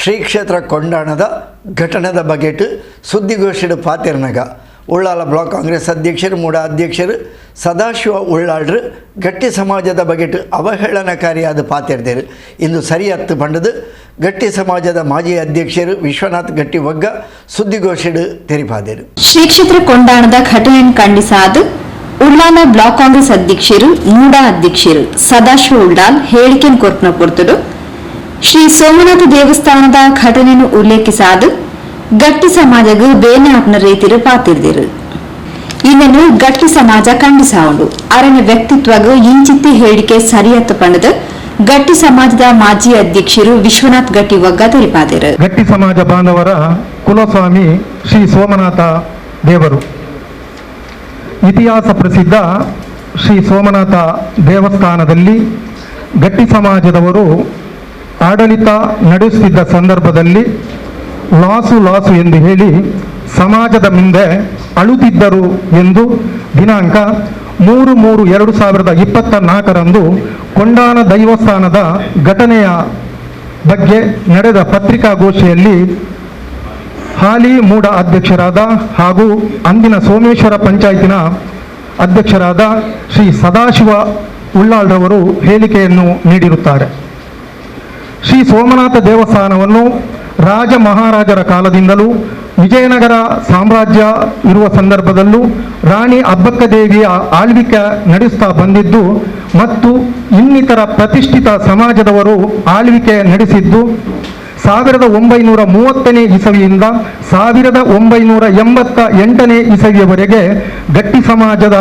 ಶ್ರೀ ಕ್ಷೇತ್ರ ಕೊಂಡಾಣದ ಘಟನೆದ ಬಗೆಟ್ ಸುದ್ದಿಗೋಷ್ಠಿಡು ಪಾತಿರ್ನಗ. ಉಳ್ಳಾಲ ಬ್ಲಾಕ್ ಕಾಂಗ್ರೆಸ್ ಅಧ್ಯಕ್ಷರು, ಮೂಡ ಅಧ್ಯಕ್ಷರು, ಸದಾಶಿವ ಉಳ್ಳಾಳ್ರು, ಗಟ್ಟಿ ಸಮಾಜದ ಬಗೆಟ್ ಅವಹೇಳನಕಾರಿಯಾದ ಪಾತಿರ್ದೇರು. ಇಂದು ಸರಿಯತ್ತು ಬಂಡದು ಗಟ್ಟಿ ಸಮಾಜದ ಮಾಜಿ ಅಧ್ಯಕ್ಷರು ವಿಶ್ವನಾಥ್ ಗಟ್ಟಿ ಒಗ್ಗ ಸುದ್ದಿಗೋಷ್ಠಿಡು ತೆರಿಪಾದರು. ಶ್ರೀ ಕ್ಷೇತ್ರ ಕೊಂಡಾಣದ ಘಟನೆಯನ್ನು ಖಂಡಿಸಾದ ಉಳ್ಳಾಲ ಬ್ಲಾಕ್ ಕಾಂಗ್ರೆಸ್ ಅಧ್ಯಕ್ಷರು, ಮೂಡ ಅಧ್ಯಕ್ಷರು, ಸದಾಶಿವ ಉಳ್ಳಾಲ್ ಹೇಳಿಕೆ ಕೊರ್ಪನ ಕೊಡ್ತಡು ಶ್ರೀ ಸೋಮನಾಥ ದೇವಸ್ಥಾನದ ಘಟನೆಯನ್ನು ಉಲ್ಲೇಖಿಸಾದ ಗಟ್ಟಿ ಸಮಾಜಗೂ ಬೇನಾಪ್ನ ರೀತಿರು ಪಾತಿರ್ದಿರು. ಇದನ್ನು ಗಟ್ಟಿ ಸಮಾಜ ಖಂಡಿಸಾವುಂಡು. ಅರಣ್ಯ ವ್ಯಕ್ತಿತ್ವಗೂ ಇಂಚಿತ್ತಿ ಹೇಳಿಕೆ ಸರಿಯತ್ತು ಪಂಡದ ಗಟ್ಟಿ ಸಮಾಜದ ಮಾಜಿ ಅಧ್ಯಕ್ಷರು ವಿಶ್ವನಾಥ್ ಗಟ್ಟಿ ಒಗ್ಗ ತೆರಿಪಾದಿರು ಗಟ್ಟಿ ಸಮಾಜ ಬಾಂಧವರ ಕುಲಸ್ವಾಮಿ ಶ್ರೀ ಸೋಮನಾಥ ದೇವರು. ಇತಿಹಾಸ ಪ್ರಸಿದ್ಧ ಶ್ರೀ ಸೋಮನಾಥ ದೇವಸ್ಥಾನದಲ್ಲಿ ಗಟ್ಟಿ ಸಮಾಜದವರು ಆಡಳಿತ ನಡೆಸುತ್ತಿದ್ದ ಸಂದರ್ಭದಲ್ಲಿ ಲಾಸು ಲಾಸು ಎಂದು ಹೇಳಿ ಸಮಾಜದ ಮುಂದೆ ಅಳುತ್ತಿದ್ದರು ಎಂದು ದಿನಾಂಕ ಮೂರು ಮೂರು ಎರಡು ಸಾವಿರದ ಇಪ್ಪತ್ತ ನಾಲ್ಕರಂದು ಕೊಂಡಾನ ದೈವಸ್ಥಾನದ ಘಟನೆಯ ಬಗ್ಗೆ ನಡೆದ ಪತ್ರಿಕಾಗೋಷ್ಠಿಯಲ್ಲಿ ಹಾಲಿ ಮೂಡ ಅಧ್ಯಕ್ಷರಾದ ಹಾಗೂ ಅಂದಿನ ಸೋಮೇಶ್ವರ ಪಂಚಾಯತಿನ ಅಧ್ಯಕ್ಷರಾದ ಶ್ರೀ ಸದಾಶಿವ ಉಳ್ಳಾಳ್ರವರು ಹೇಳಿಕೆಯನ್ನು ನೀಡಿರುತ್ತಾರೆ. ಶ್ರೀ ಸೋಮನಾಥ ದೇವಸ್ಥಾನವನ್ನು ರಾಜ ಮಹಾರಾಜರ ಕಾಲದಿಂದಲೂ ವಿಜಯನಗರ ಸಾಮ್ರಾಜ್ಯ ಇರುವ ಸಂದರ್ಭದಲ್ಲೂ ರಾಣಿ ಅಬ್ಬಕ್ಕ ದೇವಿಯ ಆಳ್ವಿಕೆ ನಡೆಸ್ತಾ ಬಂದಿದ್ದು ಮತ್ತು ಇನ್ನಿತರ ಪ್ರತಿಷ್ಠಿತ ಸಮಾಜದವರು ಆಳ್ವಿಕೆ ನಡೆಸಿದ್ದು ಸಾವಿರದ ಒಂಬೈನೂರ ಮೂವತ್ತನೇ ಇಸವಿಯಿಂದ ಸಾವಿರದ ಒಂಬೈನೂರ ಎಂಬತ್ತ ಎಂಟನೇ ಇಸವಿಯವರೆಗೆ ಗಟ್ಟಿ ಸಮಾಜದ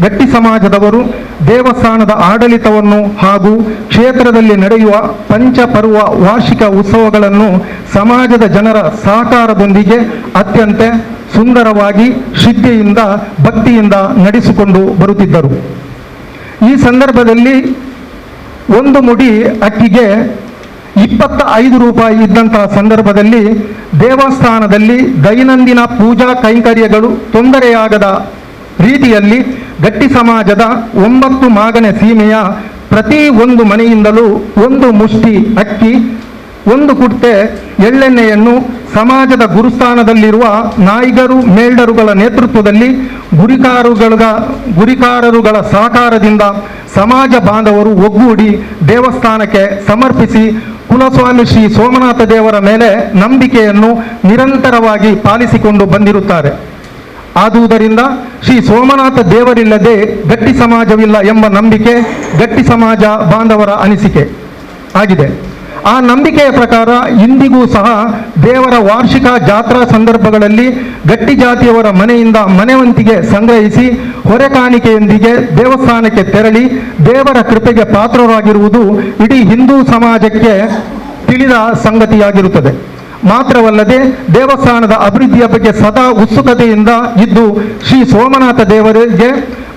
ಗಟ್ಟಿ ಸಮಾಜದವರು ದೇವಸ್ಥಾನದ ಆಡಳಿತವನ್ನು ಹಾಗೂ ಕ್ಷೇತ್ರದಲ್ಲಿ ನಡೆಯುವ ಪಂಚಪರ್ವ ವಾರ್ಷಿಕ ಉತ್ಸವಗಳನ್ನು ಸಮಾಜದ ಜನರ ಸಹಕಾರದೊಂದಿಗೆ ಅತ್ಯಂತ ಸುಂದರವಾಗಿ ಶ್ರದ್ಧೆಯಿಂದ, ಭಕ್ತಿಯಿಂದ ನಡೆಸಿಕೊಂಡು ಬರುತ್ತಿದ್ದರು. ಈ ಸಂದರ್ಭದಲ್ಲಿ ಒಂದು ಮುಡಿ ಅಕ್ಕಿಗೆ ಇಪ್ಪತ್ತ ಐದು ರೂಪಾಯಿ ಇದ್ದಂತಹ ಸಂದರ್ಭದಲ್ಲಿ ದೇವಸ್ಥಾನದಲ್ಲಿ ದೈನಂದಿನ ಪೂಜಾ ಕೈಂಕರ್ಯಗಳು ತೊಂದರೆಯಾಗದ ರೀತಿಯಲ್ಲಿ ಗಟ್ಟಿ ಸಮಾಜದ ಒಂಬತ್ತು ಮಾಗನೆ ಸೀಮೆಯ ಪ್ರತಿ ಒಂದು ಮನೆಯಿಂದಲೂ ಒಂದು ಮುಷ್ಟಿ ಅಕ್ಕಿ, ಒಂದು ಕುರ್ತೆ ಎಳ್ಳೆಣ್ಣೆಯನ್ನು ಸಮಾಜದ ಗುರುಸ್ಥಾನದಲ್ಲಿರುವ ನಾಯಿಗರು, ಮೇಲ್ಡರುಗಳ ನೇತೃತ್ವದಲ್ಲಿ ಗುರಿಕಾರುಗಳ ಗುರಿಕಾರರುಗಳ ಸಹಕಾರದಿಂದ ಸಮಾಜ ಬಾಂಧವರು ಒಗ್ಗೂಡಿ ದೇವಸ್ಥಾನಕ್ಕೆ ಸಮರ್ಪಿಸಿ ಕುಲಸ್ವಾಮಿ ಶ್ರೀ ಸೋಮನಾಥ ದೇವರ ಮೇಲೆ ನಂಬಿಕೆಯನ್ನು ನಿರಂತರವಾಗಿ ಪಾಲಿಸಿಕೊಂಡು ಬಂದಿರುತ್ತಾರೆ. ಆದುದರಿಂದ ಶ್ರೀ ಸೋಮನಾಥ ದೇವರಿಲ್ಲದೆ ಗಟ್ಟಿ ಸಮಾಜವಿಲ್ಲ ಎಂಬ ನಂಬಿಕೆ ಗಟ್ಟಿ ಸಮಾಜ ಬಾಂಧವರ ಅನಿಸಿಕೆ ಆಗಿದೆ. ಆ ನಂಬಿಕೆಯ ಪ್ರಕಾರ ಇಂದಿಗೂ ಸಹ ದೇವರ ವಾರ್ಷಿಕ ಜಾತ್ರಾ ಸಂದರ್ಭಗಳಲ್ಲಿ ಗಟ್ಟಿ ಜಾತಿಯವರ ಮನೆಯಿಂದ ಮನೆವಂತಿಗೆ ಸಂಗ್ರಹಿಸಿ ಹೊರೆ ಕಾಣಿಕೆಯೊಂದಿಗೆ ದೇವಸ್ಥಾನಕ್ಕೆ ತೆರಳಿ ದೇವರ ಕೃಪೆಗೆ ಪಾತ್ರರಾಗಿರುವುದು ಇಡೀ ಹಿಂದೂ ಸಮಾಜಕ್ಕೆ ತಿಳಿದ ಸಂಗತಿಯಾಗಿರುತ್ತದೆ. ಮಾತ್ರವಲ್ಲದೆ ದೇವಸ್ಥಾನದ ಅಭಿವೃದ್ಧಿಯ ಬಗ್ಗೆ ಸದಾ ಉತ್ಸುಕತೆಯಿಂದ ಇದ್ದು ಶ್ರೀ ಸೋಮನಾಥ ದೇವರಿಗೆ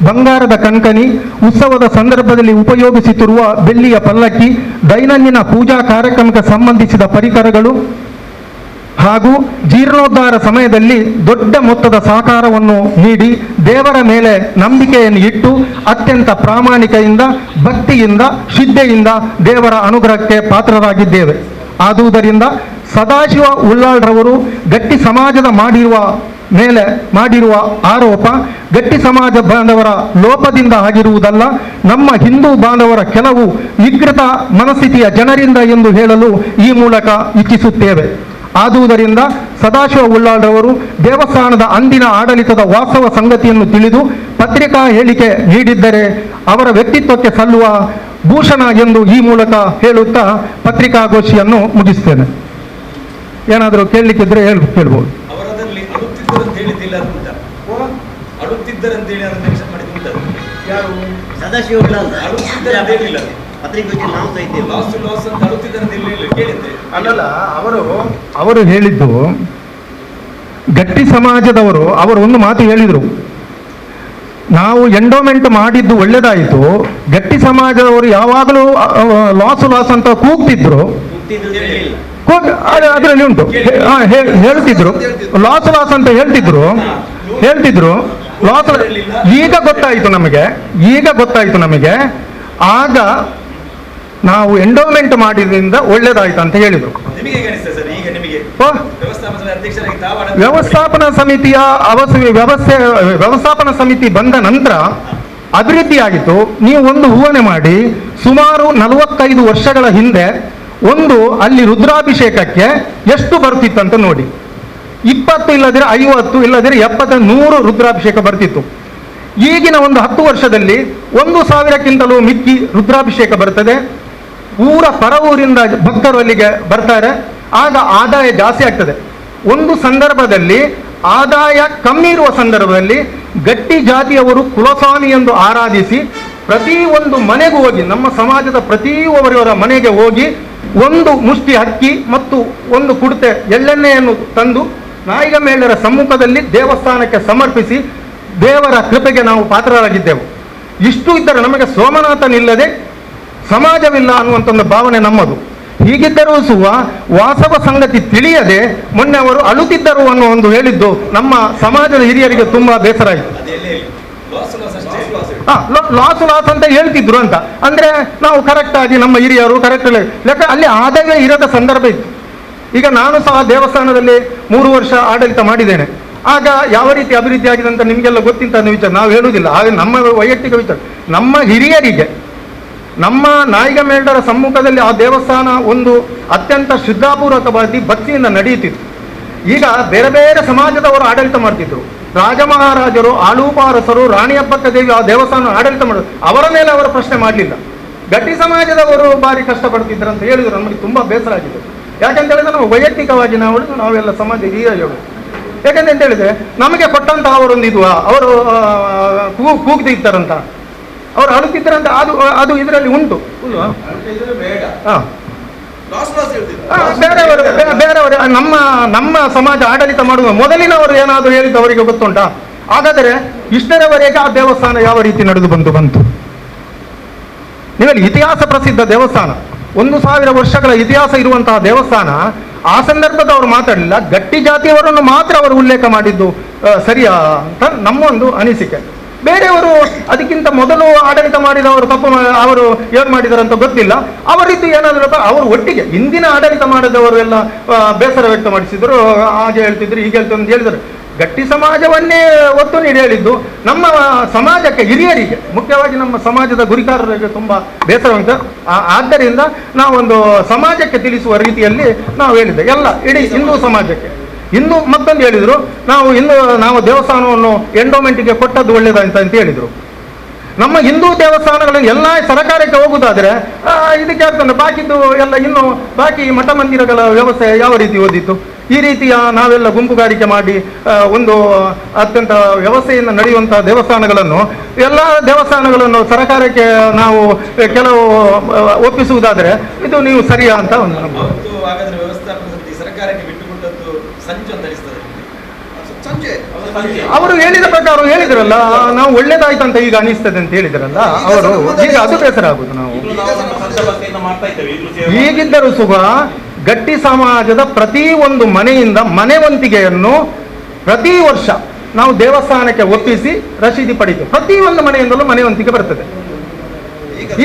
ಬಂಗಾರದ ಕಣ್ಕಣಿ ಉತ್ಸವದ ಸಂದರ್ಭದಲ್ಲಿ ಉಪಯೋಗಿಸುತ್ತಿರುವ ಬೆಳ್ಳಿಯ ಪಲ್ಲಕ್ಕಿ, ದೈನಂದಿನ ಪೂಜಾ ಕಾರ್ಯಕ್ರಮಕ್ಕೆ ಸಂಬಂಧಿಸಿದ ಪರಿಕರಗಳು ಹಾಗೂ ಜೀರ್ಣೋದ್ಧಾರ ಸಮಯದಲ್ಲಿ ದೊಡ್ಡ ಮೊತ್ತದ ಸಹಕಾರವನ್ನು ನೀಡಿ ದೇವರ ಮೇಲೆ ನಂಬಿಕೆಯನ್ನು ಇಟ್ಟು ಅತ್ಯಂತ ಪ್ರಾಮಾಣಿಕೆಯಿಂದ, ಭಕ್ತಿಯಿಂದ, ಶ್ರದ್ಧೆಯಿಂದ ದೇವರ ಅನುಗ್ರಹಕ್ಕೆ ಪಾತ್ರರಾಗಿದ್ದೇವೆ. ಆದುದರಿಂದ ಸದಾಶಿವ ಉಳ್ಳಾಳ್ರವರು ಗಟ್ಟಿ ಸಮಾಜದ ಮಾಡಿರುವ ಮೇಲೆ ಮಾಡಿರುವ ಆರೋಪ ಗಟ್ಟಿ ಸಮಾಜ ಬಾಂಧವರ ಲೋಪದಿಂದ ಆಗಿರುವುದಲ್ಲ, ನಮ್ಮ ಹಿಂದೂ ಬಾಂಧವರ ಕೆಲವು ವಿಕೃತ ಮನಸ್ಥಿತಿಯ ಜನರಿಂದ ಎಂದು ಹೇಳಲು ಈ ಮೂಲಕ ಇಚ್ಛಿಸುತ್ತೇವೆ. ಆದುದರಿಂದ ಸದಾಶಿವ ಉಳ್ಳಾಳ್ರವರು ದೇವಸ್ಥಾನದ ಅಂದಿನ ಆಡಳಿತದ ವಾಸ್ತವ ಸಂಗತಿಯನ್ನು ತಿಳಿದು ಪತ್ರಿಕಾ ಹೇಳಿಕೆ ನೀಡಿದ್ದರೆ ಅವರ ವ್ಯಕ್ತಿತ್ವಕ್ಕೆ ಸಲ್ಲುವ ಭೂಷಣ ಎಂದು ಈ ಮೂಲಕ ಹೇಳುತ್ತಾ ಪತ್ರಿಕಾಗೋಷ್ಠಿಯನ್ನು ಮುಗಿಸ್ತೇನೆ. ಏನಾದರೂ ಕೇಳಲಿಕ್ಕಿದ್ರೆ ಹೇಳಿ ಕೇಳ್ಬೋದು ಅವರು ಹೇಳಿದ್ದು ಗಟ್ಟಿ ಸಮಾಜದವರು ಅವರು ಒಂದು ಮಾತು ಹೇಳಿದರು. ನಾವು ಎಂಡೋಮೆಂಟ್ ಮಾಡಿದ್ದು ಒಳ್ಳೇದಾಯಿತು. ಗಟ್ಟಿ ಸಮಾಜದವರು ಯಾವಾಗಲೂ ಲಾಸ್ ಲಾಸ್ ಅಂತ ಕೂಗ್ತಿದ್ರು. ಅದರಲ್ಲಿ ಉಂಟು. ಹೇಳ್ತಿದ್ರು. ಲಾಸ್ ಲಾಸ್ ಅಂತ ಹೇಳ್ತಿದ್ರು. ಹೇಳ್ತಿದ್ರು. ಲಾಸ್ ಈಗ ಗೊತ್ತಾಯಿತು ನಮಗೆ. ಈಗ ಗೊತ್ತಾಯಿತು ನಮಗೆ. ಆಗ ನಾವು ಎಂಡೋಮೆಂಟ್ ಮಾಡಿದ್ರಿಂದ ಒಳ್ಳೇದಾಯ್ತು ಅಂತ ಹೇಳಿದರು. ವ್ಯವಸ್ಥಾಪನಾ ಸಮಿತಿಯ ಅವಸ ವ್ಯವಸ್ಥೆ ವ್ಯವಸ್ಥಾಪನಾ ಸಮಿತಿ ಬಂದ ನಂತರ ಅಭಿವೃದ್ಧಿ ಆಗಿತ್ತು ನೀವು ಒಂದು ಹೂವನೆ ಮಾಡಿ ಸುಮಾರು ನಲವತ್ತೈದು ವರ್ಷಗಳ ಹಿಂದೆ ಒಂದು, ಅಲ್ಲಿ ರುದ್ರಾಭಿಷೇಕಕ್ಕೆ ಎಷ್ಟು ಬರ್ತಿತ್ತಂತ ನೋಡಿ. ಇಪ್ಪತ್ತು ಇಲ್ಲದಿರ ಐವತ್ತು, ಇಲ್ಲದಿರ ಎಪ್ಪತ್ತ, ನೂರು ರುದ್ರಾಭಿಷೇಕ ಬರ್ತಿತ್ತು. ಈಗಿನ ಒಂದು ಹತ್ತು ವರ್ಷದಲ್ಲಿ ಒಂದು ಸಾವಿರಕ್ಕಿಂತಲೂ ಮಿಕ್ಕಿ ರುದ್ರಾಭಿಷೇಕ ಬರ್ತದೆ. ಊರ ಪರವೂರಿಂದ ಭಕ್ತರು ಅಲ್ಲಿಗೆ ಬರ್ತಾರೆ. ಆಗ ಆದಾಯ ಜಾಸ್ತಿ ಆಗ್ತದೆ. ಒಂದು ಸಂದರ್ಭದಲ್ಲಿ ಆದಾಯ ಕಮ್ಮಿ ಇರುವ ಸಂದರ್ಭದಲ್ಲಿ ಗಟ್ಟಿ ಜಾತಿಯವರು ಕುಲಸ್ವಾಮಿ ಎಂದು ಆರಾಧಿಸಿ ಪ್ರತಿ ಒಂದು ಮನೆಗೂ ಹೋಗಿ, ನಮ್ಮ ಸಮಾಜದ ಪ್ರತಿಯೊಬ್ಬರವರ ಮನೆಗೆ ಹೋಗಿ ಒಂದು ಮುಷ್ಟಿ ಹಕ್ಕಿ ಮತ್ತು ಒಂದು ಕುಡತೆ ಎಳ್ಳೆಣ್ಣೆಯನ್ನು ತಂದು ನಾಯಿಗಮೇಳರ ಸಮ್ಮುಖದಲ್ಲಿ ದೇವಸ್ಥಾನಕ್ಕೆ ಸಮರ್ಪಿಸಿ ದೇವರ ಕೃಪೆಗೆ ನಾವು ಪಾತ್ರರಾಗಿದ್ದೆವು. ಇಷ್ಟು ಇದ್ದರೆ ನಮಗೆ ಸೋಮನಾಥನಿಲ್ಲದೆ ಸಮಾಜವಿಲ್ಲ ಅನ್ನುವಂಥ ಒಂದು ಭಾವನೆ ನಮ್ಮದು. ಹೀಗಿದ್ದರೂ ಸುವ ವಾಸವ ಸಂಗತಿ ತಿಳಿಯದೆ ಮೊನ್ನೆ ಅವರು ಅಳುತ್ತಿದ್ದರು ಅನ್ನೋ ಒಂದು ಹೇಳಿದ್ದು ನಮ್ಮ ಸಮಾಜದ ಹಿರಿಯರಿಗೆ ತುಂಬಾ ಬೇಸರ ಆಯಿತು. ಲಾಸ್ ಲಾಸ್ ಅಂತ ಹೇಳ್ತಿದ್ರು ಅಂತ. ಅಂದ್ರೆ ನಾವು ಕರೆಕ್ಟ್ ಆಗಿ ನಮ್ಮ ಹಿರಿಯರು ಕರೆಕ್ಟ್ ಲೆಕ್ಕ ಅಲ್ಲಿ ಆದಾಯ ಇರದ ಸಂದರ್ಭ ಇತ್ತು. ಈಗ ನಾನು ಸಹ ದೇವಸ್ಥಾನದಲ್ಲಿ ಮೂರು ವರ್ಷ ಆಡಳಿತ ಮಾಡಿದ್ದೇನೆ. ಆಗ ಯಾವ ರೀತಿ ಅಭಿವೃದ್ಧಿ ಆಗಿದೆ ಅಂತ ನಿಮಗೆಲ್ಲ ಗೊತ್ತಿಂತ ವಿಚಾರ ನಾವು ಹೇಳುವುದಿಲ್ಲ. ಆಗ ನಮ್ಮ ವೈಯಕ್ತಿಕ ವಿಚಾರ. ನಮ್ಮ ಹಿರಿಯರಿಗೆ, ನಮ್ಮ ನಾಯಿಗಮೇಳರ ಸಮ್ಮುಖದಲ್ಲಿ ಆ ದೇವಸ್ಥಾನ ಒಂದು ಅತ್ಯಂತ ಶುದ್ಧಾಪೂರ್ವಕವಾಗಿ ಭಕ್ತಿಯಿಂದ ನಡೆಯುತ್ತಿತ್ತು. ಈಗ ಬೇರೆ ಬೇರೆ ಸಮಾಜದವರು ಆಡಳಿತ ಮಾಡ್ತಿದ್ರು. ರಾಜ ಮಹಾರಾಜರು ಆಳುಪಾರಸರು ರಾಣಿ ಅಪ್ಪಕ್ಕ ದೇವಿ ಆ ದೇವಸ್ಥಾನ ಆಡಳಿತ ಮಾಡೋದು ಅವರ ಮೇಲೆ ಅವರ ಪ್ರಶ್ನೆ ಮಾಡಲಿಲ್ಲ. ಗಟ್ಟಿ ಸಮಾಜದವರು ಭಾರಿ ಕಷ್ಟಪಡ್ತಿದ್ರು ಅಂತ ಹೇಳಿದ್ರು. ನಮಗೆ ತುಂಬಾ ಬೇಸರ ಆಗಿದೆ. ಯಾಕಂತ ಹೇಳಿದ್ರೆ ನಾವು ವೈಯಕ್ತಿಕವಾಗಿ ನಾವು ನಾವೆಲ್ಲ ಸಮಾಜ ಹಿರಿಯರು. ಯಾಕಂತ ಅಂತ ಹೇಳಿದ್ರೆ ನಮಗೆ ಕೊಟ್ಟಂತ ಅವರೊಂದು ಇದು ಅವರು ಕೂ ಕೂಗ್ತಿರ್ತಾರಂತ ಅವ್ರು ಅಳುತ್ತಿದ್ದರಂತ ಅದು ಅದು ಇದರಲ್ಲಿ ಉಂಟು? ಹಾ. ಬೇರೆಯವರು ಬೇರೆಯವರು ನಮ್ಮ ನಮ್ಮ ಸಮಾಜ ಆಡಳಿತ ಮಾಡುವ ಮೊದಲಿನವರು ಏನಾದರೂ ಹೇಳಿದ್ದು ಅವರಿಗೆ ಗೊತ್ತುಂಟಾ? ಹಾಗಾದರೆ ಇಷ್ಟರವರೆಗೆ ಆ ದೇವಸ್ಥಾನ ಯಾವ ರೀತಿ ನಡೆದು ಬಂದು ಬಂತು? ನೀವಲ್ಲಿ ಇತಿಹಾಸ ಪ್ರಸಿದ್ಧ ದೇವಸ್ಥಾನ. ಒಂದು ಸಾವಿರ ವರ್ಷಗಳ ಇತಿಹಾಸ ಇರುವಂತಹ ದೇವಸ್ಥಾನ ಆ ಸಂದರ್ಭದ ಅವರು ಮಾತಾಡಲಿಲ್ಲ. ಗಟ್ಟಿ ಜಾತಿಯವರನ್ನು ಮಾತ್ರ ಅವರು ಉಲ್ಲೇಖ ಮಾಡಿದ್ದು ಸರಿಯಾ ಅಂತ ನಮ್ಮ ಒಂದು ಅನಿಸಿಕೆ. ಬೇರೆಯವರು ಅದಕ್ಕಿಂತ ಮೊದಲು ಆಡಳಿತ ಮಾಡಿದವರು ತಪ್ಪು ಅವರು ಏನು ಅಂತ ಗೊತ್ತಿಲ್ಲ. ಅವರಿದ್ದು ಏನಾದರೂ ಅವರು ಒಟ್ಟಿಗೆ ಹಿಂದಿನ ಆಡಳಿತ ಮಾಡಿದವರು ಎಲ್ಲ ಬೇಸರ ವ್ಯಕ್ತಪಡಿಸಿದ್ರು. ಹಾಗೆ ಹೇಳ್ತಿದ್ರು, ಹೀಗೆ ಹೇಳ್ತಂದು ಅಂತ ಹೇಳಿದರು. ಗಟ್ಟಿ ಸಮಾಜವನ್ನೇ ಒತ್ತು ನೀಡಿ ಹೇಳಿದ್ದು. ನಮ್ಮ ಸಮಾಜಕ್ಕೆ ಹಿರಿಯರಿಗೆ, ಮುಖ್ಯವಾಗಿ ನಮ್ಮ ಸಮಾಜದ ಗುರಿಕಾರರಿಗೆ ತುಂಬ ಬೇಸರ ಉಂಟು ಆದ್ದರಿಂದ ನಾವೊಂದು ಸಮಾಜಕ್ಕೆ ತಿಳಿಸುವ ರೀತಿಯಲ್ಲಿ ನಾವು ಹೇಳಿದ್ದೆ. ಎಲ್ಲ, ಇಡೀ ಹಿಂದೂ ಸಮಾಜಕ್ಕೆ. ಇನ್ನು ಮತ್ತೊಂದು ಹೇಳಿದರು, ನಾವು ಇನ್ನು ನಾವು ದೇವಸ್ಥಾನವನ್ನು ಎಂಡೋಮೆಂಟಿಗೆ ಕೊಟ್ಟದ್ದು ಒಳ್ಳೇದಂತ ಅಂತ ಹೇಳಿದರು. ನಮ್ಮ ಹಿಂದೂ ದೇವಸ್ಥಾನಗಳಲ್ಲಿ ಎಲ್ಲ ಸರಕಾರಕ್ಕೆ ಹೋಗುದಾದ್ರೆ ಇದಕ್ಕೆ ಆಗ್ತದೆ ಬಾಕಿದ್ದು ಎಲ್ಲ ಇನ್ನು ಬಾಕಿ ಮಠ ಮಂದಿರಗಳ ವ್ಯವಸ್ಥೆ ಯಾವ ರೀತಿ ಓದಿತ್ತು? ಈ ರೀತಿಯ ನಾವೆಲ್ಲ ಗುಂಪುಗಾರಿಕೆ ಮಾಡಿ ಒಂದು ಅತ್ಯಂತ ವ್ಯವಸ್ಥೆಯಿಂದ ನಡೆಯುವಂತಹ ದೇವಸ್ಥಾನಗಳನ್ನು, ಎಲ್ಲ ದೇವಸ್ಥಾನಗಳನ್ನು ಸರಕಾರಕ್ಕೆ ನಾವು ಕೆಲವು ಒಪ್ಪಿಸುವುದಾದ್ರೆ ಒಪ್ಪಿಸುವುದಾದರೆ, ಇದು ನೀವು ಸರಿಯಾ ಅಂತ ಒಂದು ನಮ್ಮ ಅವತ್ತು ಹಾಗಾದ್ರೆ ವ್ಯವಸ್ಥಾಪಕ ಸಮಿತಿ ಸರ್ಕಾರಕ್ಕೆ ಬಿಟ್ಟುಕೊಟ್ಟದ್ದು ಸಂಚು ಅಂತ ಅನಿಸ್ತದೆ ಸಂಚೆ ಸಂಚೆ ಅವರು ಹೇಳಿದ ಪ್ರಕಾರ ಅವ್ರು ಹೇಳಿದ್ರಲ್ಲ ನಾವು ಅಂತ ಈಗ ಅನಿಸ್ತದೆ ಅಂತ ಹೇಳಿದ್ರಲ್ಲ ಅವರು ಈಗ ಅದು ಬೇಸರ ಆಗುದು ನಾವು. ಈಗಿದ್ದರೂ ಸುಖ ಗಟ್ಟಿ ಸಮಾಜದ ಪ್ರತಿ ಒಂದು ಮನೆಯಿಂದ ಮನೆವಂತಿಗೆಯನ್ನು ಪ್ರತಿ ವರ್ಷ ನಾವು ದೇವಸ್ಥಾನಕ್ಕೆ ಒಪ್ಪಿಸಿ ರಶೀದಿ ಪಡಿತು ಪ್ರತಿ ಒಂದು ಮನೆಯಿಂದಲೂ ಮನೆವಂತಿಕೆ ಬರ್ತದೆ.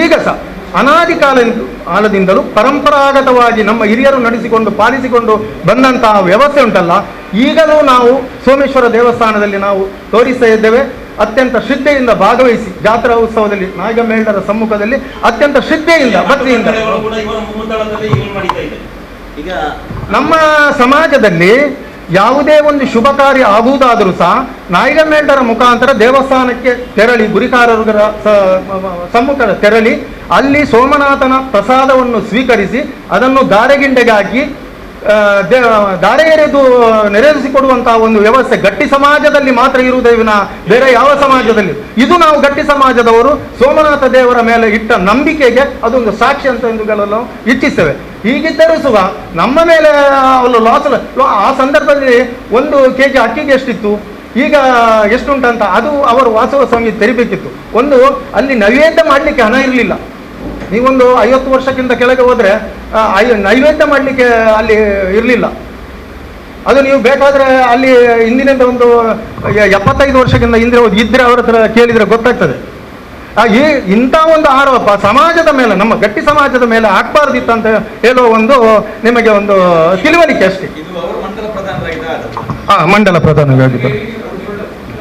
ಈಗ ಸಹ ಅನಾದಿ ಕಾಲ ಕಾಲದಿಂದಲೂ ಪರಂಪರಾಗತವಾಗಿ ನಮ್ಮ ಹಿರಿಯರು ನಡೆಸಿಕೊಂಡು ಪಾಲಿಸಿಕೊಂಡು ಬಂದಂತಹ ವ್ಯವಸ್ಥೆ ಉಂಟಲ್ಲ ಈಗಲೂ ನಾವು ಸೋಮೇಶ್ವರ ದೇವಸ್ಥಾನದಲ್ಲಿ ನಾವು ತೋರಿಸ್ತಾ ಇದ್ದೇವೆ. ಅತ್ಯಂತ ಶ್ರದ್ಧೆಯಿಂದ ಭಾಗವಹಿಸಿ ಜಾತ್ರಾ ಉತ್ಸವದಲ್ಲಿ ನಾಗಮೇಳರ ಸಮ್ಮುಖದಲ್ಲಿ ಅತ್ಯಂತ ಶ್ರದ್ಧೆಯಿಂದ ಭಕ್ತಿಯಿಂದ. ನಮ್ಮ ಸಮಾಜದಲ್ಲಿ ಯಾವುದೇ ಒಂದು ಶುಭ ಕಾರ್ಯ ಆಗುವುದಾದರೂ ಸಹ ನಾಯಿಗಮೇಳರ ಮುಖಾಂತರ ದೇವಸ್ಥಾನಕ್ಕೆ ತೆರಳಿ ಗುರಿಕಾರರ ಸಮ್ಮುಖ ತೆರಳಿ ಅಲ್ಲಿ ಸೋಮನಾಥನ ಪ್ರಸಾದವನ್ನು ಸ್ವೀಕರಿಸಿ ಅದನ್ನು ಗಾರೆಗಿಂಡೆಗಾಗಿ ಹಾಕಿ ದಾರೆ ಎರೆದು ನೆರವೇರಿಸಿಕೊಡುವಂತಹ ಒಂದು ವ್ಯವಸ್ಥೆ ಗಟ್ಟಿ ಸಮಾಜದಲ್ಲಿ ಮಾತ್ರ ಇರುವುದೇ ವಿನ ಬೇರೆ ಯಾವ ಸಮಾಜದಲ್ಲಿ? ಇದು ನಾವು ಗಟ್ಟಿ ಸಮಾಜದವರು, ಸೋಮನಾಥ ದೇವರ ಮೇಲೆ ಇಟ್ಟ ನಂಬಿಕೆಗೆ ಅದೊಂದು ಸಾಕ್ಷಿ ಅಂತ ಎಂದುಗಳನ್ನು ಇಚ್ಛಿಸ್ತೇವೆ. ಹೀಗಿದ್ದರೂ ಸುಖ ನಮ್ಮ ಮೇಲೆ ಅವಳು ಲಾಸ್ ಆ ಸಂದರ್ಭದಲ್ಲಿ ಒಂದು ಕೆ ಜಿ ಅಕ್ಕಿಗೆ ಎಷ್ಟಿತ್ತು? ಈಗ ಎಷ್ಟುಂಟಂತ? ಅದು ಅವರು ವಾಸವ ಸ್ವಾಮಿ ತೆರಿಬೇಕಿತ್ತು. ಒಂದು, ಅಲ್ಲಿ ನವೇದ್ಯ ಮಾಡಲಿಕ್ಕೆ ಹಣ ಇರಲಿಲ್ಲ. ನೀವೊಂದು ಐವತ್ತು ವರ್ಷಕ್ಕಿಂತ ಕೆಳಗೆ ಹೋದ್ರೆ ನೈವೇದ್ಯ ಮಾಡಲಿಕ್ಕೆ ಅಲ್ಲಿ ಇರಲಿಲ್ಲ. ಅದು ನೀವು ಬೇಕಾದ್ರೆ ಅಲ್ಲಿ ಹಿಂದಿನಿಂದ ಒಂದು ಎಪ್ಪತ್ತೈದು ವರ್ಷಕ್ಕಿಂತ ಹಿಂದೆ ಇದ್ದರೆ ಇದ್ರೆ ಅವ್ರ ಹತ್ರ ಕೇಳಿದ್ರೆ ಗೊತ್ತಾಗ್ತದೆ. ಈ ಇಂಥ ಒಂದು ಆರೋಪ ಸಮಾಜದ ಮೇಲೆ ನಮ್ಮ ಗಟ್ಟಿ ಸಮಾಜದ ಮೇಲೆ ಹಾಕ್ಬಾರ್ದಿತ್ತು ಅಂತ ಹೇಳೋ ಒಂದು ನಿಮಗೆ ಒಂದು ತಿಳುವಳಿಕೆ ಅಷ್ಟೇ. ಅವರು ಮಂಡಲ ಪ್ರಧಾನ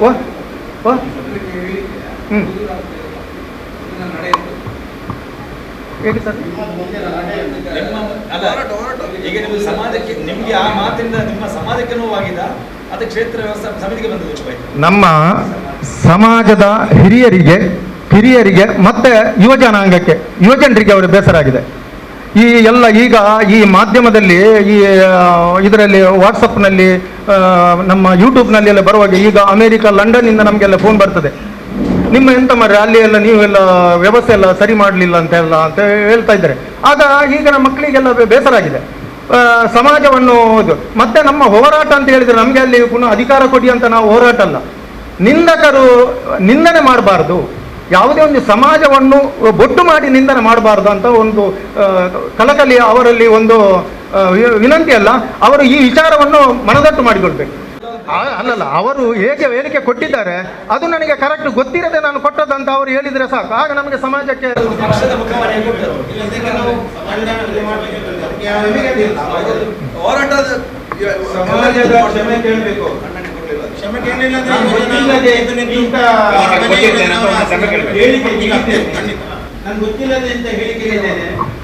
ಓ ಓ ಹ್ಮ್. ಹೇಳಿ ಸರ್. ನಿಮ್ಮ ಅಲ್ಲ ಈಗ ನಿಮ್ಮ ಸಮಾಜಕ್ಕೆ ನಿಮ್ಗೆ ಆ ಮಾತಿನಿಂದ ನಿಮ್ಮ ಸಮಾಜಕ್ಕೆ ನೋವಾಗಿದ ಅದು ಕ್ಷೇತ್ರ ವ್ಯವಸ್ಥೆ ಸಮಿತಿಗೆ ಬಂದದ್ದು ನಮ್ಮ ಸಮಾಜದ ಹಿರಿಯರಿಗೆ ಹಿರಿಯರಿಗೆ ಮತ್ತೆ ಯುವಜನಾಂಗಕ್ಕೆ ಯುವಜನರಿಗೆ ಅವರು ಬೇಸರ ಆಗಿದೆ. ಈ ಎಲ್ಲ ಈಗ ಈ ಮಾಧ್ಯಮದಲ್ಲಿ ಈ ಇದರಲ್ಲಿ ವಾಟ್ಸಪ್ನಲ್ಲಿ ನಮ್ಮ ಯೂಟ್ಯೂಬ್ನಲ್ಲಿ ಎಲ್ಲ ಬರುವಾಗ ಈಗ ಅಮೆರಿಕ ಲಂಡನ್ನಿಂದ ನಮಗೆಲ್ಲ ಫೋನ್ ಬರ್ತದೆ. ನಿಮ್ಮ ಎಂತ ಮರ್ರೆ? ಅಲ್ಲಿ ಎಲ್ಲ ನೀವೆಲ್ಲ ವ್ಯವಸ್ಥೆ ಎಲ್ಲ ಸರಿ ಮಾಡಲಿಲ್ಲ ಅಂತ ಎಲ್ಲ ಅಂತ ಹೇಳ್ತಾ ಇದ್ದಾರೆ. ಆಗ ಈಗ ನಮ್ಮ ಮಕ್ಕಳಿಗೆಲ್ಲ ಬೇಸರ ಆಗಿದೆ. ಸಮಾಜವನ್ನು ಮತ್ತೆ ನಮ್ಮ ಹೋರಾಟ ಅಂತ ಹೇಳಿದ್ರೆ ನಮಗೆ ಅಲ್ಲಿ ಪುನಃ ಅಧಿಕಾರ ಕೊಡಿ ಅಂತ ನಾವು ಹೋರಾಟ ಅಲ್ಲ. ನಿಂದಕರು ನಿಂದನೆ ಮಾಡಬಾರ್ದು. ಯಾವುದೇ ಒಂದು ಸಮಾಜವನ್ನು ಬೊಟ್ಟು ಮಾಡಿ ನಿಂದನೆ ಮಾಡಬಾರ್ದು ಅಂತ ಒಂದು ಕಲಕಲಿ ಅವರಲ್ಲಿ ಒಂದು ವಿನಂತಿ ಅಲ್ಲ. ಅವರು ಈ ವಿಚಾರವನ್ನು ಮನದಟ್ಟು ಮಾಡಿಕೊಳ್ಬೇಕು. ಅಲ್ಲಲ್ಲ ಅವರು ಹೇಗೆ ಹೇಳಿಕೆ ಕೊಟ್ಟಿದ್ದಾರೆ ಅದು ನನಗೆ ಕರೆಕ್ಟ್ ಗೊತ್ತಿರದೆ ನಾನು ಕೊಟ್ಟದಂತ ಅವರು ಹೇಳಿದ್ರೆ ಸಾಕು. ಆಗ ನಮಗೆ ಸಮಾಜಕ್ಕೆ ಹೋರಾಟದ ಸಮಾಜದ ಕ್ಷಮೆ ಕೇಳಬೇಕು. ಕ್ಷಮೆ ಕೇಳಲಿಲ್ಲ ಹೇಳಿಕೆ.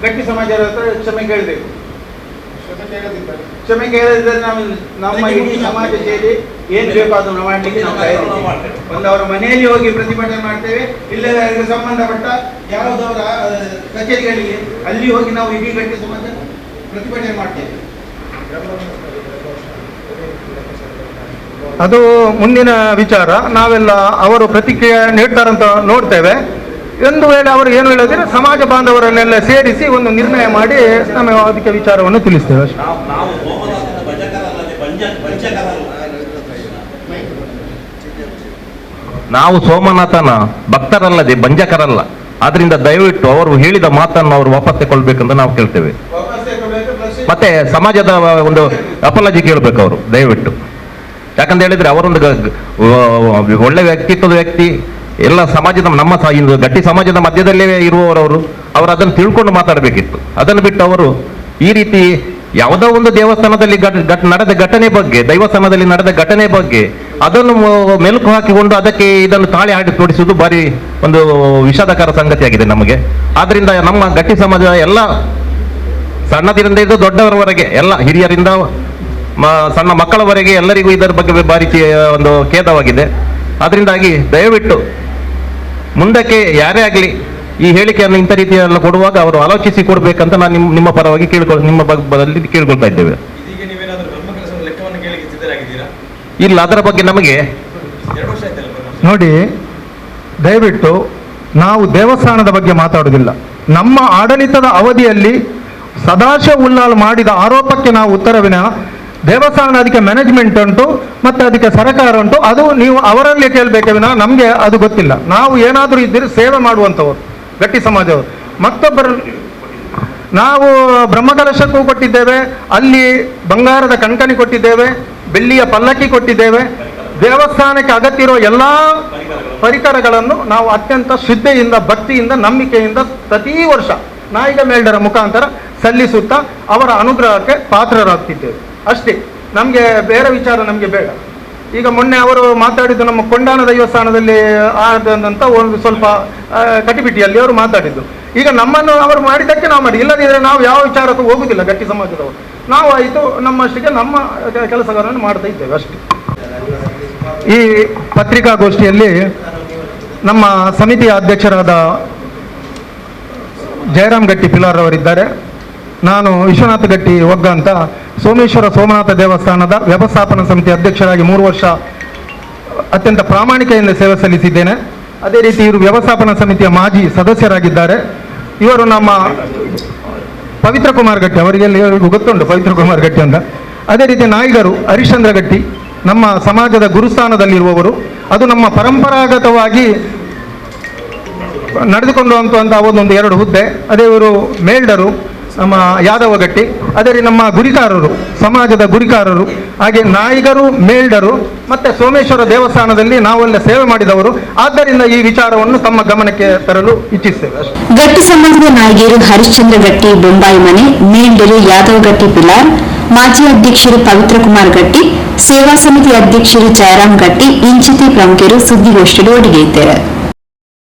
ಗಟ್ಟಿ ಸಮಾಜದ ಹತ್ರ ಕ್ಷಮೆ ಕೇಳಬೇಕು. ಕೇಳದಿದ್ದರೆ ಕ್ಷಮೆ ಕೇಳದಿದ್ದರೆ ನಾವು ನಮ್ಮ ಇಡೀ ಸಮಾಜ ಸೇರಿ ಏನ್ ಬೇಕು ಅದನ್ನು ಮಾಡಲಿಕ್ಕೆ ನಾವು ತಯಾರಿದ್ದೇವೆ ಒಂದು ಅವರ ಮನೆಯಲ್ಲಿ ಹೋಗಿ ಪ್ರತಿಭಟನೆ ಮಾಡ್ತೇವೆ ಇಲ್ಲ ಅದಕ್ಕೆ ಸಂಬಂಧಪಟ್ಟ ಯಾವುದವರ ಕಚೇರಿಗಳಿಗೆ ಅಲ್ಲಿ ಹೋಗಿ ನಾವು ಇಡೀ ಗಟ್ಟಿ ಸಮಾಜ ಪ್ರತಿಭಟನೆ ಮಾಡ್ತೇವೆ. ಅದು ಮುಂದಿನ ವಿಚಾರ. ನಾವೆಲ್ಲ ಅವರು ಪ್ರತಿಕ್ರಿಯೆ ನೀಡ್ತಾರಂತ ನೋಡ್ತೇವೆ. ಒಂದು ವೇಳೆ ಅವರು ಏನು ಹೇಳಿದ್ರೆ ಸಮಾಜ ಬಾಂಧವರನ್ನೆಲ್ಲ ಸೇರಿಸಿ ಒಂದು ನಿರ್ಣಯ ಮಾಡಿ ನಾವು ಅದಕ್ಕೆ ವಿಚಾರವನ್ನು ತಿಳಿಸ್ತೇವೆ ಅಷ್ಟೇ. ನಾವು ಸೋಮನಾಥನ ಭಕ್ತರಲ್ಲದೆ ಬಂಜಕರಲ್ಲ ಆದ್ರಿಂದ ದಯವಿಟ್ಟು ಅವರು ಹೇಳಿದ ಮಾತನ್ನು ಅವರು ವಾಪಸ್ ತಗೊಳ್ಬೇಕಂತ ನಾವು ಕೇಳ್ತೇವೆ. ಮತ್ತೆ ಸಮಾಜದ ಒಂದು ಅಪಲಜಿ ಕೇಳಬೇಕು ಅವರು ದಯವಿಟ್ಟು. ಯಾಕಂತ ಹೇಳಿದ್ರೆ ಅವರೊಂದು ಒಳ್ಳೆ ವ್ಯಕ್ತಿತ್ವದ ವ್ಯಕ್ತಿ ಎಲ್ಲ ಸಮಾಜದ ನಮ್ಮ ಇಂದು ಗಟ್ಟಿ ಸಮಾಜದ ಮಧ್ಯದಲ್ಲೇ ಇರುವವರವರು, ಅವರು ಅದನ್ನು ತಿಳ್ಕೊಂಡು ಮಾತಾಡಬೇಕಿತ್ತು. ಅದನ್ನು ಬಿಟ್ಟು ಅವರು ಈ ರೀತಿ ಯಾವುದೋ ಒಂದು ದೇವಸ್ಥಾನದಲ್ಲಿ ನಡೆದ ಘಟನೆ ಬಗ್ಗೆ, ದೈವಸ್ಥಾನದಲ್ಲಿ ನಡೆದ ಘಟನೆ ಬಗ್ಗೆ ಅದನ್ನು ಮೆಲುಕು ಹಾಕಿಕೊಂಡು ಅದಕ್ಕೆ ಇದನ್ನು ತಾಳಿ ಹಾಡಿ ತೋಡಿಸುವುದು ಬಾರಿ ಒಂದು ವಿಷಾದಕರ ಸಂಗತಿಯಾಗಿದೆ ನಮಗೆ. ಆದ್ರಿಂದ ನಮ್ಮ ಗಟ್ಟಿ ಸಮಾಜ ಎಲ್ಲ ಸಣ್ಣದಿರಿಂದ ಇದು ದೊಡ್ಡವರವರೆಗೆ, ಎಲ್ಲ ಹಿರಿಯರಿಂದ ಸಣ್ಣ ಮಕ್ಕಳವರೆಗೆ ಎಲ್ಲರಿಗೂ ಇದರ ಬಗ್ಗೆ ಬಾರಿ ಒಂದು ಖೇದವಾಗಿದೆ. ಅದರಿಂದಾಗಿ ದಯವಿಟ್ಟು ಮುಂದಕ್ಕೆ ಯಾರೇ ಆಗಲಿ ಈ ಹೇಳಿಕೆಯನ್ನು ಇಂಥ ರೀತಿಯೆಲ್ಲ ಕೊಡುವಾಗ ಅವರು ಆಲೋಚಿಸಿ ಕೊಡಬೇಕಂತ ನಾನು ನಿಮ್ಮ ನಿಮ್ಮ ಪರವಾಗಿ ಕೇಳ್ಕೊಳ್ ನಿಮ್ಮ ಬದಲಿ ಬದಲ್ಲಿ ಕೇಳ್ಕೊಳ್ತಾ ಇದ್ದೇವೆ. ಇಲ್ಲ ಅದರ ಬಗ್ಗೆ ನಮಗೆ ಎರಡು ವರ್ಷ ಆಯ್ತಲ್ಲ ನೋಡಿ ದಯವಿಟ್ಟು ನಾವು ದೇವಸ್ಥಾನದ ಬಗ್ಗೆ ಮಾತಾಡುವುದಿಲ್ಲ. ನಮ್ಮ ಆಡಳಿತದ ಅವಧಿಯಲ್ಲಿ ಸದಾಶ ಉಲ್ಲಾಲ್ ಮಾಡಿದ ಆರೋಪಕ್ಕೆ ನಾವು ಉತ್ತರವಿನ ದೇವಸ್ಥಾನ ಅದಕ್ಕೆ ಮ್ಯಾನೇಜ್ಮೆಂಟ್ ಉಂಟು, ಮತ್ತೆ ಅದಕ್ಕೆ ಸರ್ಕಾರ ಉಂಟು, ಅದು ನೀವು ಅವರಲ್ಲಿ ಕೇಳಬೇಕೆ ವಿನ ನಮಗೆ ಅದು ಗೊತ್ತಿಲ್ಲ. ನಾವು ಏನಾದರೂ ಇದ್ದರೆ ಸೇವೆ ಮಾಡುವಂಥವ್ರು, ಗಟ್ಟಿ ಸಮಾಜವರು ಮತ್ತೊಬ್ಬರು, ನಾವು ಬ್ರಹ್ಮಕಲಶಕ್ಕೂ ಕೊಟ್ಟಿದ್ದೇವೆ, ಅಲ್ಲಿ ಬಂಗಾರದ ಕಣ್ಕಣಿ ಕೊಟ್ಟಿದ್ದೇವೆ, ಬೆಳ್ಳಿಯ ಪಲ್ಲಕ್ಕಿ ಕೊಟ್ಟಿದ್ದೇವೆ. ದೇವಸ್ಥಾನಕ್ಕೆ ಅಗತ್ಯ ಇರೋ ಎಲ್ಲ ಪರಿಕರಗಳನ್ನು ನಾವು ಅತ್ಯಂತ ಶ್ರದ್ಧೆಯಿಂದ ಭಕ್ತಿಯಿಂದ, ನಂಬಿಕೆಯಿಂದ ಪ್ರತಿ ವರ್ಷ ನಾಯಿಗ ಮೇಲ್ಡರ ಮುಖಾಂತರ ಸಲ್ಲಿಸುತ್ತಾ ಅವರ ಅನುಗ್ರಹಕ್ಕೆ ಪಾತ್ರರಾಗ್ತಿದ್ದೇವೆ. ಅಷ್ಟೇ. ನಮಗೆ ಬೇರೆ ವಿಚಾರ ನಮಗೆ ಬೇಡ. ಈಗ ಮೊನ್ನೆ ಅವರು ಮಾತಾಡಿದ್ದು ನಮ್ಮ ಕೊಂಡಾನ ದೇವಸ್ಥಾನದಲ್ಲಿ ಆದಂತ ಒಂದು ಸ್ವಲ್ಪ ಕಟಿಬಿಟಿಯಲ್ಲಿ ಅವರು ಮಾತಾಡಿದ್ದು. ಈಗ ನಮ್ಮನ್ನು ಅವರು ಮಾಡಿದ್ದಕ್ಕೆ ನಾವು ಮಾಡಿ ಇಲ್ಲದಿದ್ದರೆ ನಾವು ಯಾವ ವಿಚಾರಕ್ಕೂ ಹೋಗುದಿಲ್ಲ ಗಟ್ಟಿ ಸಮಾಜದವರು. ನಾವು ಆಯಿತು, ನಮ್ಮಷ್ಟಿಗೆ ನಮ್ಮ ಕೆಲಸಗಳನ್ನು ಮಾಡ್ತಾ ಇದ್ದೇವೆ ಅಷ್ಟೇ. ಈ ಪತ್ರಿಕಾಗೋಷ್ಠಿಯಲ್ಲಿ ನಮ್ಮ ಸಮಿತಿಯ ಅಧ್ಯಕ್ಷರಾದ ಜಯರಾಮ್ ಗಟ್ಟಿ ಪಿಲಾರ್ ಅವರಿದ್ದಾರೆ. ನಾನು ವಿಶ್ವನಾಥ ಗಟ್ಟಿ ಒಗ್ಗ ಅಂತ ಸೋಮೇಶ್ವರ ಸೋಮನಾಥ ದೇವಸ್ಥಾನದ ವ್ಯವಸ್ಥಾಪನಾ ಸಮಿತಿ ಅಧ್ಯಕ್ಷರಾಗಿ ಮೂರು ವರ್ಷ ಅತ್ಯಂತ ಪ್ರಾಮಾಣಿಕೆಯಿಂದ ಸೇವೆ ಸಲ್ಲಿಸಿದ್ದೇನೆ. ಅದೇ ರೀತಿ ಇವರು ವ್ಯವಸ್ಥಾಪನಾ ಸಮಿತಿಯ ಮಾಜಿ ಸದಸ್ಯರಾಗಿದ್ದಾರೆ. ಇವರು ನಮ್ಮ ಪವಿತ್ರ ಕುಮಾರ್ ಗಟ್ಟಿ, ಅವರಿಗೆ ಗೊತ್ತುಂಟು ಪವಿತ್ರ ಕುಮಾರ್ ಗಟ್ಟಿ ಅಂತ. ಅದೇ ರೀತಿ ನಾಯಿಗರು ಹರಿಶ್ಚಂದ್ರ ಗಟ್ಟಿ, ನಮ್ಮ ಸಮಾಜದ ಗುರುಸ್ಥಾನದಲ್ಲಿರುವವರು. ಅದು ನಮ್ಮ ಪರಂಪರಾಗತವಾಗಿ ನಡೆದುಕೊಂಡು ಅಂತ ಒಂದು ಎರಡು ಹುದ್ದೆ. ಅದೇ ಇವರು ಮೇಲ್ಡರು ನಮ್ಮ ಯಾದವ ಗಟ್ಟಿ ಅದೇ ನಮ್ಮ ಗುರಿಕಾರರು, ಸಮಾಜದ ಗುರಿಕಾರರು, ಹಾಗೆ ನಾಯಿಗರು ಮೇಲ್ಡರು, ಮತ್ತೆ ಸೋಮೇಶ್ವರ ದೇವಸ್ಥಾನದಲ್ಲಿ ನಾವೆಲ್ಲ ಸೇವೆ ಮಾಡಿದವರು. ಆದ್ದರಿಂದ ಈ ವಿಚಾರವನ್ನು ತಮ್ಮ ಗಮನಕ್ಕೆ ತರಲು ಇಚ್ಛಿಸುತ್ತೇವೆ ಗಟ್ಟಿ ಸಮಾಜದ ನಾಯಕಿಯರು ಹರಿಶ್ಚಂದ್ರ ಗಟ್ಟಿ, ಬೊಂಬಾಯಿ ಮನೆ, ಮೇಲ್ಡರು ಯಾದವ್ ಗಟ್ಟಿ ಪಿಲಾರ್, ಮಾಜಿ ಅಧ್ಯಕ್ಷರು ಪವಿತ್ರ ಕುಮಾರ್ ಗಟ್ಟಿ, ಸೇವಾ ಸಮಿತಿ ಅಧ್ಯಕ್ಷರು ಜಯರಾಮ್ ಗಟ್ಟಿ, ಇಂಚಿತಿ ಪ್ರಮುಖರು ಸುದ್ದಿಗೋಷ್ಠಿಯಲ್ಲಿ ಒಡಿಗೆ ಇದ್ದಾರೆ